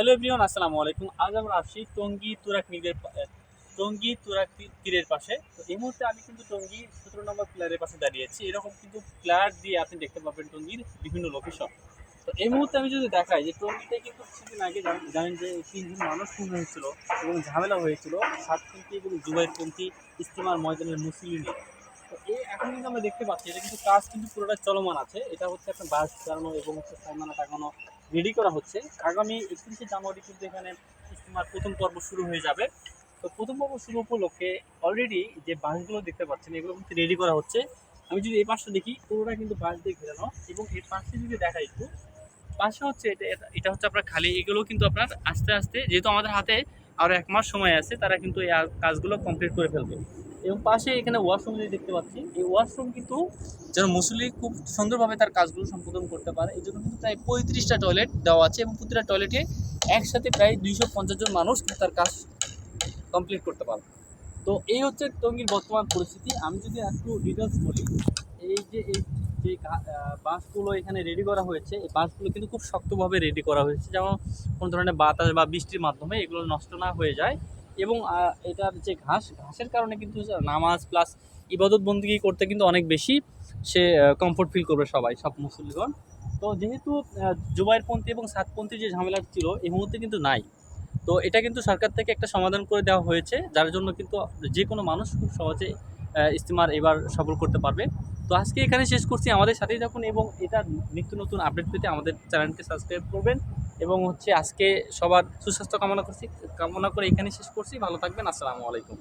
Hello everyone আসসালামু আলাইকুম। আজ আমরা আসছি টঙ্গী তুরাক আহ, টঙ্গী তুরাক তীরের পাশে। তো এই মুহূর্তে আমি কিন্তু টঙ্গী সতেরো নম্বর প্লেয়ারের পাশে দাঁড়িয়েছি এরকম কিন্তু প্লেয়ার দিয়ে আপনি দেখতে পাবেন টঙ্গীর বিভিন্ন লোকেশন তো এই মুহূর্তে আমি যদি দেখাই যে টঙ্গীতে কিন্তু কিছুদিন আগে জান- জানেন যে তিনজন মানুষ খুন হয়েছিল এবং ঝামেলা হয়েছিল। সাতপন্থী এবং জুবাইরপন্থী ইস্তেমার ময়দানের মুসলিম এই এখন কিন্তু আমরা দেখতে পাচ্ছি এটা কিন্তু কাজ কিন্তু পুরোটা চলমান আছে। এটা হচ্ছে একটা বাস চালানো এবং হচ্ছে সাইমানা টাঙানো রেডি করা হচ্ছে। আগামী একত্রিশে জানুয়ারি কিন্তু এখানে ইস্তেমার প্রথম পর্ব শুরু হয়ে যাবে। তো প্রথম পর্ব শুরু উপলক্ষে অলরেডি যে বাসগুলো দেখতে পাচ্ছেন, এগুলো কিন্তু রেডি করা হচ্ছে। আমি যদি এই পাশটা দেখি, পুরোটা কিন্তু বাস দিয়ে ঘেরানো এবং এই পাশে যদি দেখা একটু পাশে হচ্ছে এটা, এটা- এটা হচ্ছে আপনার খালি, এগুলো কিন্তু আপনার আস্তে আস্তে, যেহেতু আমাদের হাতে আরও এক মাস সময় আছে, তারা কিন্তু এই কাজগুলো কমপ্লিট করে ফেলবে। এবং পাশে এখানে ওয়াশরুম যদি দেখতে পাচ্ছি, এই ওয়াশরুম কিন্তু যেন মুসলি খুব সুন্দরভাবে তার কাজগুলো সম্পাদন করতে পারে। এই জন্য কিন্তু প্রায় পঁয়ত্রিশটা টয়লেট দেওয়া আছে এবং প্রতিটা টয়লেটে একসাথে প্রায় দুইশো পঞ্চাশ জন মানুষ তার কাজ কমপ্লিট করতে পারবে। তো এই হচ্ছে টঙ্গীর বর্তমান পরিস্থিতি। আমি যদি একটু ডিটেলস বলি, এই যে এই যে বাসগুলো এখানে রেডি করা হয়েছে, এই বাসগুলো কিন্তু খুব শক্তভাবে রেডি করা হয়েছে। যেমন কোনো ধরনের বাতাস বা বৃষ্টির মাধ্যমে এগুলো নষ্ট না হয়ে যায়। এবং এটার যে ঘাস, ঘাসের কারণে কিন্তু নামাজ প্লাস ইবাদত বন্দিগি করতে কিন্তু অনেক বেশি সে কমফোর্ট ফিল করবে সবাই, সব মুসলিমগণ তো যেহেতু জুবাইরপন্থী এবং সাতপন্থী যে ঝামেলা ছিল, এই মুহূর্তে কিন্তু নাই। তো এটা কিন্তু সরকার থেকে একটা সমাধান করে দেওয়া হয়েছে, যার জন্য কিন্তু যে কোনো মানুষ খুব সহজে ইস্তেমার এবার সফল করতে পারবে। তো আজকে এখানে শেষ করছি আমাদের সাথেই থাকুন এবং এটা নিত্য নতুন আপডেট পেতে আমাদের চ্যানেলকে সাবস্ক্রাইব করবেন। এবং হচ্ছে আজকে সবার সুস্বাস্থ্য কামনা করছি, কামনা করে এখানে শেষ করছি। ভালো থাকবেন, আসসালামু আলাইকুম।